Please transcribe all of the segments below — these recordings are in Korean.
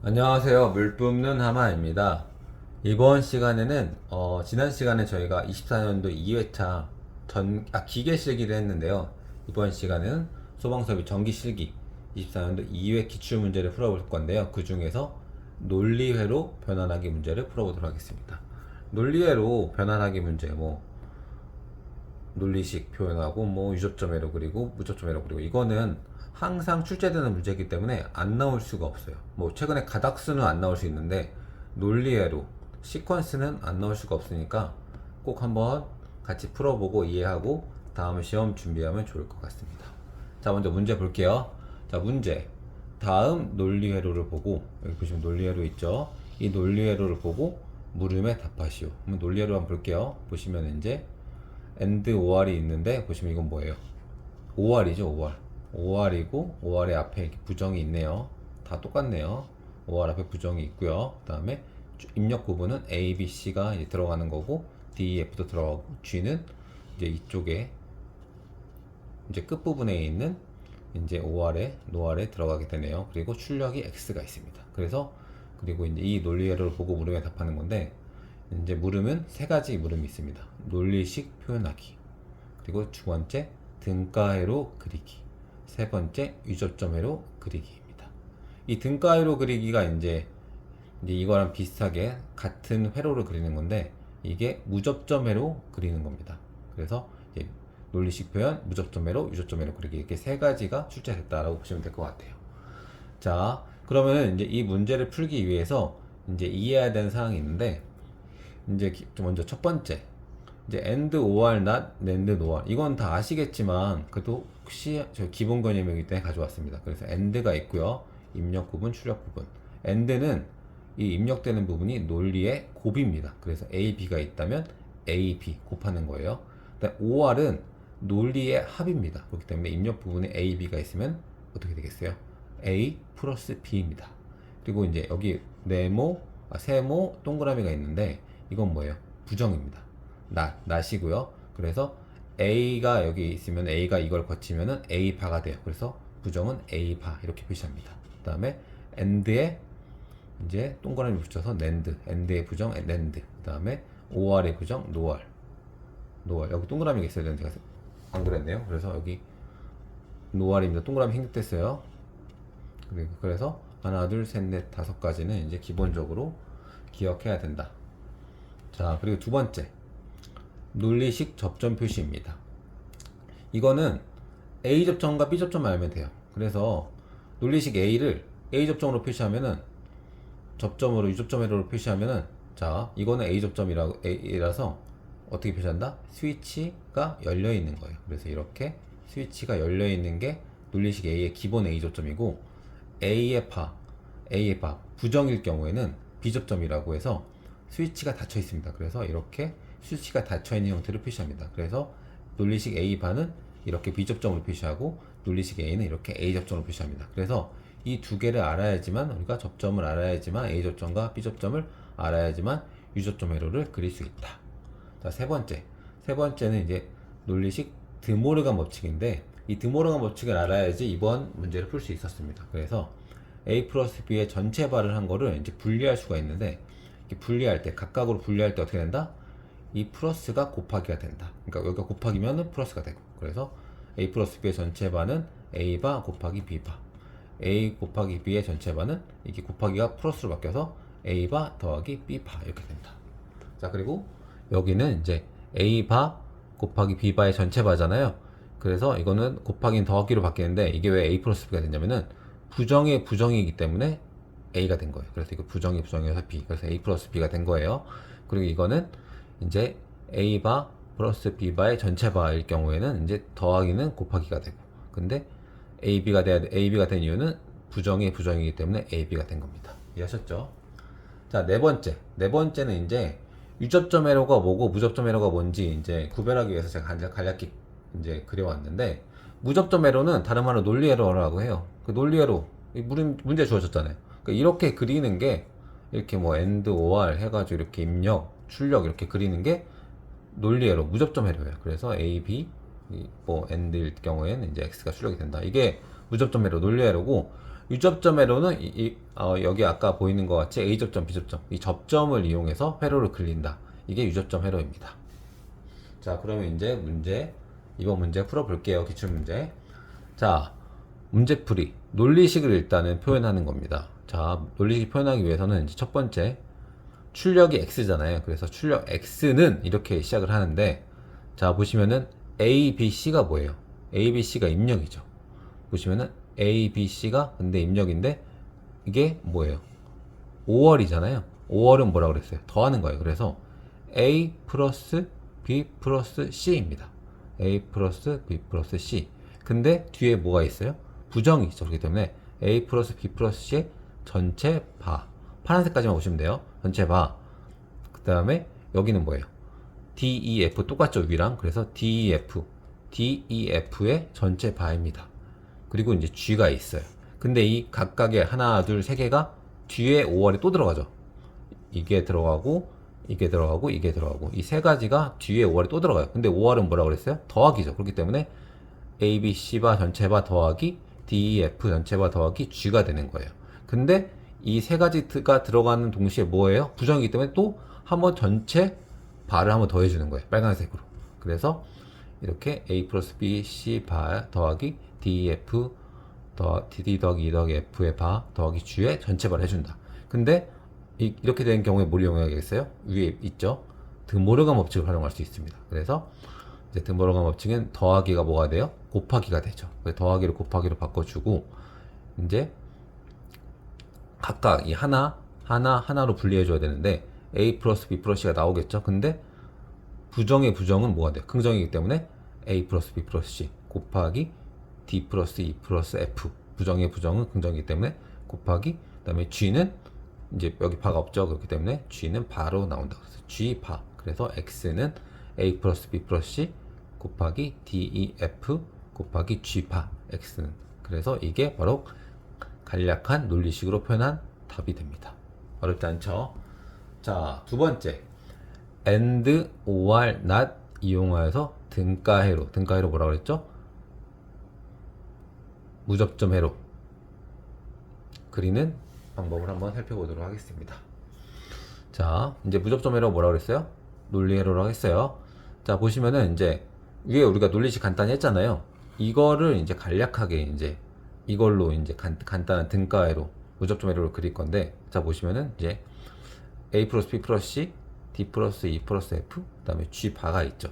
안녕하세요. 물 뿜는 하마입니다. 이번 시간에는 어, 지난 시간에 저희가 24년도 2회차 전, 아, 기계 실기를 했는데요. 이번 시간은 소방서비 전기 실기 24년도 2회 기출 문제를 풀어볼 건데요. 그 중에서 논리회로 변환하기 문제를 풀어보도록 하겠습니다. 논리회로 변환하기 문제 뭐 논리식 표현하고 뭐 유접점 회로 그리고 무접점 회로 그리고 이거는 항상 출제되는 문제이기 때문에 안 나올 수가 없어요. 뭐 최근에 가닥수는 안 나올 수 있는데 논리회로 시퀀스는 안 나올 수가 없으니까 꼭 한번 같이 풀어보고 이해하고 다음 시험 준비하면 좋을 것 같습니다. 자 먼저 문제 볼게요. 자 문제 다음 논리 회로를 보고 여기 보시면 논리 회로 있죠. 이 논리 회로를 보고 물음에 답하시오. 그럼 논리 회로 한번 볼게요. 보시면 이제 and 5R이 있는데 보시면 이건 뭐예요? 5R이죠 5R 5R이고 5R의 앞에 이렇게 부정이 있네요. 다 똑같네요. 5R 앞에 부정이 있고요. 그 다음에 입력 부분은 A, B, C가 이제 들어가는 거고 D, F도 들어가고 G는 이제 이쪽에 이제 끝 부분에 있는 이제 5R에 노알에 들어가게 되네요. 그리고 출력이 X가 있습니다. 그래서 그리고 이제 이 논리회로를 보고 물음에 답하는 건데 이제 물음은 세 가지 물음이 있습니다. 논리식 표현하기. 그리고 두 번째 등가회로 그리기. 세 번째 유접점회로 그리기입니다. 이 등가회로 그리기가 이제 이제 이거랑 비슷하게 같은 회로를 그리는 건데 이게 무접점회로 그리는 겁니다. 그래서 논리식 표현, 무접점회로, 유접점회로 그리기 이렇게 세 가지가 출제됐다라고 보시면 될 것 같아요. 자, 그러면 이제 이 문제를 풀기 위해서 이제 이해해야 되는 사항이 있는데 이제 기- 먼저 첫 번째 이제 and or not and nor 이건 다 아시겠지만 그래도 혹시 저 기본 개념이기 때문에 가져왔습니다. 그래서 and가 있고요. 입력 부분, 출력 부분. and는 이 입력되는 부분이 논리의 곱입니다. 그래서 a, b가 있다면 a, b 곱하는 거예요. or은 논리의 합입니다. 그렇기 때문에 입력 부분에 a, b가 있으면 어떻게 되겠어요? a 플러스 b입니다. 그리고 이제 여기 네모, 아, 세모, 동그라미가 있는데 이건 뭐예요? 부정입니다. 나, 나시고요. 그래서 A가 여기 있으면 A가 이걸 거치면은 A바가 돼요. 그래서 부정은 A바 이렇게 표시합니다. 그 다음에 AND에 이제 동그라미 붙여서 NAND, AND의 부정 NAND. 그 다음에 OR의 부정 NOR. NOR. 여기 동그라미가 있어야 되는데 제가 안 그랬네요. 그래서 여기 NOR입니다. 동그라미. 그리고 그래서 하나, 둘, 셋, 넷, 다섯 가지는 이제 기본적으로 기억해야 된다. 자, 그리고 두 번째. 논리식 접점 표시입니다. 이거는 A 접점과 B 접점을 알면 돼요. 그래서 논리식 A를 A 접점으로 표시하면은 접점으로 유접점 회로로 표시하면은 자, 이거는 A 접점이라 A라서 어떻게 표시한다? 스위치가 열려 있는 거예요. 그래서 이렇게 스위치가 열려 있는 게 논리식 A의 기본 A 접점이고 A의 바, A의 바 부정일 경우에는 B 접점이라고 해서 스위치가 닫혀 있습니다. 그래서 이렇게 스위치가 닫혀 있는 형태로 표시합니다. 그래서 논리식 A 바는 이렇게 B 접점으로 표시하고 논리식 A는 이렇게 A 접점으로 표시합니다. 그래서 이 두 개를 알아야지만 우리가 접점을 알아야지만 A 접점과 B 접점을 알아야지만 U 접점 회로를 그릴 수 있다. 자, 세 번째. 세 번째는 이제 논리식 드모르간 법칙인데 이 드모르간 법칙을 알아야지 이번 문제를 풀 수 있었습니다. 그래서 A 플러스 B의 전체 발을 한 거를 이제 분리할 수가 있는데 분리할 때 각각으로 분리할 때 어떻게 된다? 이 플러스가 곱하기가 된다. 그러니까 여기가 곱하기면은 플러스가 되고 그래서 A 플러스 B의 전체 반은 A바 곱하기 B바 A 곱하기 B의 전체 반은 이게 곱하기가 플러스로 바뀌어서 A바 더하기 B바 이렇게 된다. 자 그리고 여기는 이제 A바 곱하기 B바의 전체 바잖아요. 그래서 이거는 곱하기는 더하기로 바뀌는데 이게 왜 A 플러스 B가 됐냐면은 부정의 부정이기 때문에 A가 된 거예요. 그래서 이거 부정이 부정이어서 B. 그래서 A 플러스 B가 된 거예요. 그리고 이거는 이제 A바 플러스 B바의 전체 바일 경우에는 이제 더하기는 곱하기가 되고. 근데 AB가 돼야 돼. AB가 된 이유는 부정이 부정이기 때문에 AB가 된 겁니다. 이해하셨죠? 자, 네 번째. 네 번째는 이제 유접점 에러가 뭐고 무접점 에러가 뭔지 이제 구별하기 위해서 제가 간략- 간략히 이제 그려왔는데 무접점 에러는 다른 말로 논리 에러라고 해요. 그 논리 에러 문제 주어졌잖아요. 그러니까 이렇게 그리는 게 이렇게 뭐 end, or 해가지고 이렇게 입력, 출력 이렇게 그리는 게 논리 에러, 무접점 에러예요. 그래서 A, B, 이뭐 and일 경우에는 이제 x가 출력이 된다. 이게 무접점 에러, 논리 에러고 유접점 회로는 이, 이- 어, 여기 아까 보이는 것 같이 A 접점, B 접점 이 접점을 이용해서 회로를 그린다. 이게 유접점 회로입니다. 자, 그러면 이제 문제 이번 문제 풀어볼게요. 기출 문제. 자, 문제풀이 논리식을 일단은 표현하는 겁니다. 자, 논리식 표현하기 위해서는 이제 첫 번째 출력이 x잖아요. 그래서 출력 x는 이렇게 시작을 하는데 자 보시면은 a, b, c가 뭐예요? a, b, c가 입력이죠. 보시면은 a, b, c가 근데 입력인데 이게 뭐예요? 5월이잖아요. 5월은 뭐라 그랬어요? 더하는 거예요. 그래서 a 플러스 b 플러스 c입니다. a 플러스 b 플러스 c. 근데 뒤에 뭐가 있어요? 부정이 있죠. 그렇기 때문에 a 플러스 b 플러스 c의 전체 바. 파란색까지만 보시면 돼요. 전체 바. 그 다음에 여기는 뭐예요? D, E, F 똑같죠 위랑 그래서 D, E, F D, E, F의 전체 바입니다 그리고 이제 G가 있어요 근데 이 각각의 하나 둘 세 개가 뒤에 5월이 또 들어가죠 이게 들어가고 이게 들어가고 이게 들어가고 이 세 가지가 뒤에 5월이 또 들어가요 근데 5월은 뭐라고 그랬어요? 더하기죠 그렇기 때문에 A, B, C 바 전체 바 더하기 D, E, F 전체 바 더하기 G가 되는 거예요 근데 이 세 가지가 들어가는 동시에 뭐예요? 부정이기 때문에 또 한번 전체 바를 한번 더 해주는 거예요. 빨간색으로. 그래서 이렇게 A 플러스 B, C 바 더하기 D, F 더 D 더하기 E 더하기 F의 바 더하기 G의 전체 바를 해준다. 근데 이, 렇게 된 경우에 뭘 이용해야겠어요? 위에 있죠? 드모르간 법칙을 활용할 수 있습니다. 그래서 이제 드모르간 법칙은 더하기가 뭐가 돼요? 곱하기가 되죠. 그래서 더하기를 곱하기로 바꿔주고 이제 각각 이 하나, 하나, 하나로 분리해 줘야 되는데 A 플러스 B 플러스 C가 나오겠죠. 근데 부정의 부정은 뭐가 돼요? 긍정이기 때문에 A 플러스 B 플러스 C 곱하기 D 플러스 E 플러스 F 부정의 부정은 긍정이기 때문에 곱하기 그 다음에 G는 이제 여기 바가 없죠. 그렇기 때문에 G는 바로 나온다. 그래서 G 바. 그래서 X는 A 플러스 B 플러스 C 곱하기 D, E, F 곱하기 G 바 X는 그래서 이게 바로 간략한 논리식으로 표현한 답이 됩니다. 어렵지 않죠? 자, 두 번째. and, or, not 이용하여서 등가해로. 등가해로 뭐라 그랬죠? 무접점 해로. 그리는 방법을 한번 살펴보도록 하겠습니다. 자, 이제 무접점 해로 뭐라 그랬어요? 논리 해로라고 했어요. 자, 보시면은 이제 위에 우리가 논리식 간단히 했잖아요. 이거를 이제 간략하게 이제 이걸로 이제 간, 간단한 등가해로 무접점 해로를 그릴 건데 자 보시면은 이제 A 플러스 B 플러스 C, D 플러스 E 플러스 F, 그 다음에 G 바가 있죠.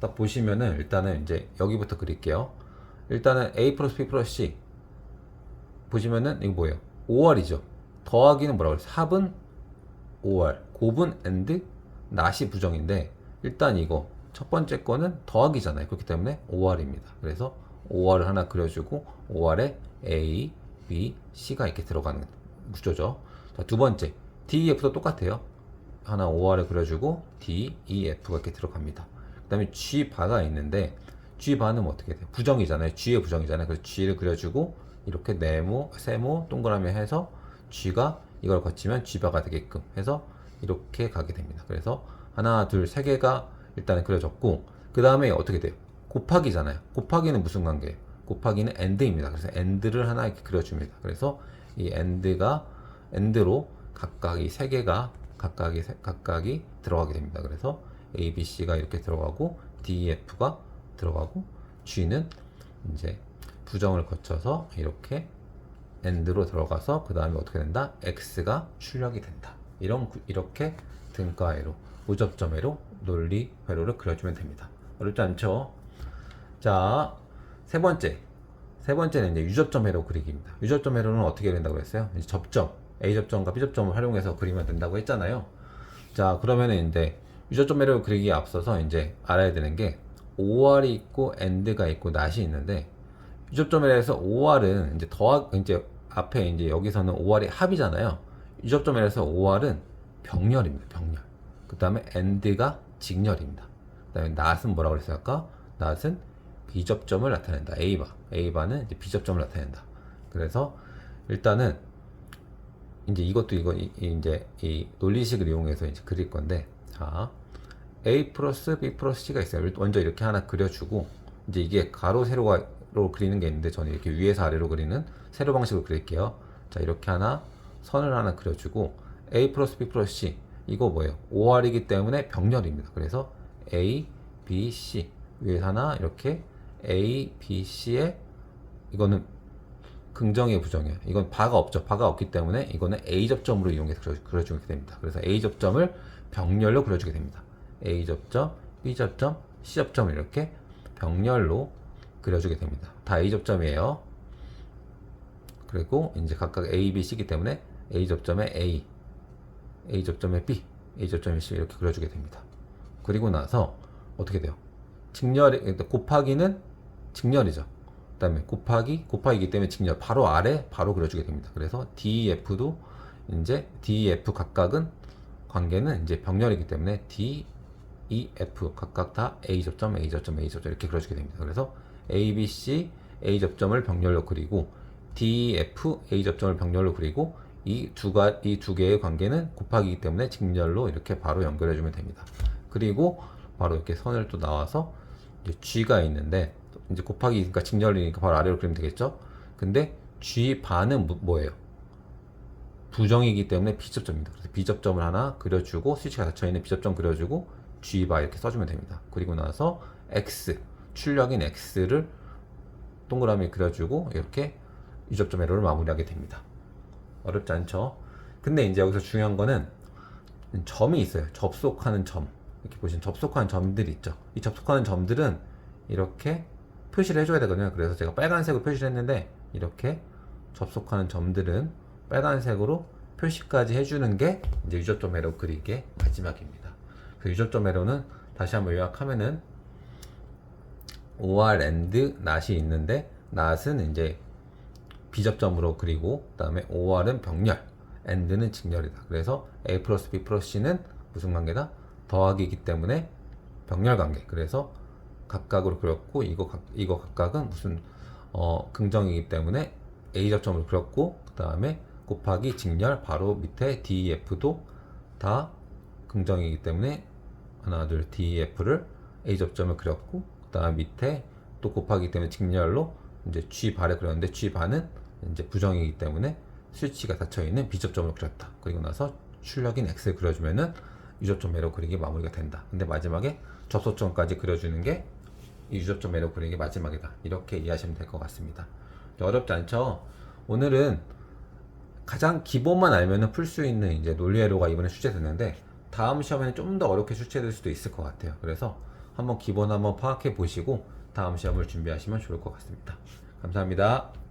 딱 보시면은 일단은 이제 여기부터 그릴게요. 일단은 A 플러스 B 플러스 C 보시면은 이거 뭐예요? 5월이죠. 더하기는 뭐라고 그랬어요? 합은 5월, 곱은 and, not이 부정인데 일단 이거 첫 번째 거는 더하기잖아요. 그렇기 때문에 5월입니다. 그래서 5월을 하나 그려주고 5월에 A, B, C가 이렇게 들어가는 구조죠. 자, 두 번째 D, E, F도 똑같아요. 하나 5월에 그려주고 D, E, F가 이렇게 들어갑니다. 그 다음에 G 바가 있는데 G 바는 뭐 어떻게 돼요? 부정이잖아요. G의 부정이잖아요. 그래서 G를 그려주고 이렇게 네모, 세모, 동그라미 해서 G가 이걸 거치면 G 바가 되게끔 해서 이렇게 가게 됩니다. 그래서 하나, 둘, 세 개가 일단은 그려졌고 그 다음에 어떻게 돼요? 곱하기잖아요. 곱하기는 무슨 관계예요? 곱하기는 and입니다. 그래서 and를 하나 이렇게 그려줍니다. 그래서 이 and가 and로 각각이 세 개가 각각이 세- 각각이 들어가게 됩니다. 그래서 A, B, C가 이렇게 들어가고 D, F가 들어가고 G는 이제 부정을 거쳐서 이렇게 and로 들어가서 그 다음에 어떻게 된다? X가 출력이 된다. 이런 구- 이렇게 등가 회로 무접점 회로 논리 회로를 그려주면 됩니다. 어렵지 않죠? 자, 세 번째. 세 번째는 이제 유접점 회로 그리기입니다. 유접점 회로는 어떻게 된다고 했어요? 이제 접점, A 접점과 B 접점을 활용해서 그리면 된다고 했잖아요. 자, 그러면은 이제 유접점 회로 그리기에 앞서서 이제 알아야 되는 게 5R이 있고 AND가 있고 not이 있는데 유접점 회로에서 5R은 이제 더하 이제 앞에 이제 여기서는 5R이 합이잖아요. 유접점 회로에서 5R은 병렬입니다. 병렬. 그 다음에 AND가 직렬입니다. 그 다음에 not은 뭐라고 그랬어요? 아까 not은 비접점을 나타낸다. A바. A바는 이제 비접점을 나타낸다. 그래서 일단은 이제 이것도 이거 이제 이 논리식을 이용해서 이제 그릴 건데 자 A 플러스 B 플러스 C가 있어요. 먼저 이렇게 하나 그려주고 이제 이게 가로 세로가 아래로 그리는 게 있는데 저는 이렇게 위에서 아래로 그리는 세로 방식으로 그릴게요. 자 이렇게 하나 선을 하나 그려주고 A 플러스 B 플러스 C 이거 뭐예요? 5R이기 때문에 병렬입니다. 그래서 A, B, C 위에서 하나 이렇게 A, B, C에 이거는 긍정이에요, 부정이에요. 이건 바가 없죠. 바가 없기 때문에 이거는 A 접점으로 이용해서 그려- 그려주게 됩니다. 그래서 A 접점을 병렬로 그려주게 됩니다. A 접점, B 접점, C 접점을 이렇게 병렬로 그려주게 됩니다. 다 A 접점이에요. 그리고 이제 각각 A, B, C이기 때문에 A 접점에 A, A 점점에 B, A 점점에 C 이렇게 그려주게 됩니다. 그리고 나서 어떻게 돼요? 직렬, 그러니까 곱하기는 직렬이죠. 그 다음에 곱하기, 곱하기이기 때문에 직렬 바로 아래 바로 그려주게 됩니다. 그래서 D, F도 이제 D, F 각각은 관계는 이제 병렬이기 때문에 D, E, F 각각 다 A 접점, A 접점, A 접점 이렇게 그려주게 됩니다. 그래서 A, B, C, A 접점을 병렬로 그리고 D, F, A 접점을 병렬로 그리고 이 두가 이두 개의 관계는 곱하기이기 때문에 직렬로 이렇게 바로 연결해 주면 됩니다. 그리고 바로 이렇게 선을 또 나와서 이제 G가 있는데 이제 곱하기니까 직렬이니까 바로 아래로 그리면 되겠죠? 근데 G 반은 뭐- 뭐예요? 부정이기 때문에 B접점입니다. 그래서 B접점을 하나 그려주고 스위치가 닫혀 있는 B접점 그려주고 G바 이렇게 써주면 됩니다. 그리고 나서 X 출력인 X를 동그라미 그려주고 이렇게 유접점 에러를 마무리하게 됩니다. 어렵지 않죠? 근데 이제 여기서 중요한 거는 점이 있어요. 접속하는 점. 이렇게 보시면 접속하는 점들이 있죠. 이 접속하는 점들은 이렇게 표시를 해줘야 되거든요. 그래서 제가 빨간색으로 표시를 했는데 이렇게 접속하는 점들은 빨간색으로 표시까지 해주는 게 이제 유접점 에러 그리기의 마지막입니다. 그 유접점 에러는 다시 한번 요약하면은 OR AND NOT이 있는데 NOT은 이제 비접점으로 그리고 그 다음에 OR은 병렬, AND는 직렬이다. 그래서 A 플러스 B 플러스 C는 무슨 관계다? 더하기이기 때문에 병렬 관계. 그래서 각각으로 그렸고 이거 각, 이거 각각은 무슨 어, 긍정이기 때문에 A 접점을 그렸고 그 다음에 곱하기 직렬 바로 밑에 DEF도 다 긍정이기 때문에 하나 둘 DEF를 A 접점을 그렸고 그 다음 밑에 또 곱하기 때문에 직렬로 이제 G 발에 그렸는데 G 반은 이제 부정이기 때문에 스위치가 닫혀 있는 B 접점을 그렸다. 그리고 나서 출력인 X를 그려주면은 유접점 에러 그리기 마무리가 된다. 근데 마지막에 접속점까지 그려주는 게 이 유접점 에러 그리기 마지막이다. 이렇게 이해하시면 될 것 같습니다. 어렵지 않죠? 오늘은 가장 기본만 알면은 풀 수 있는 이제 논리 에러가 이번에 출제됐는데 다음 시험에는 좀 더 어렵게 출제될 수도 있을 것 같아요. 그래서 한번 기본 한번 파악해 보시고 다음 시험을 준비하시면 좋을 것 같습니다. 감사합니다.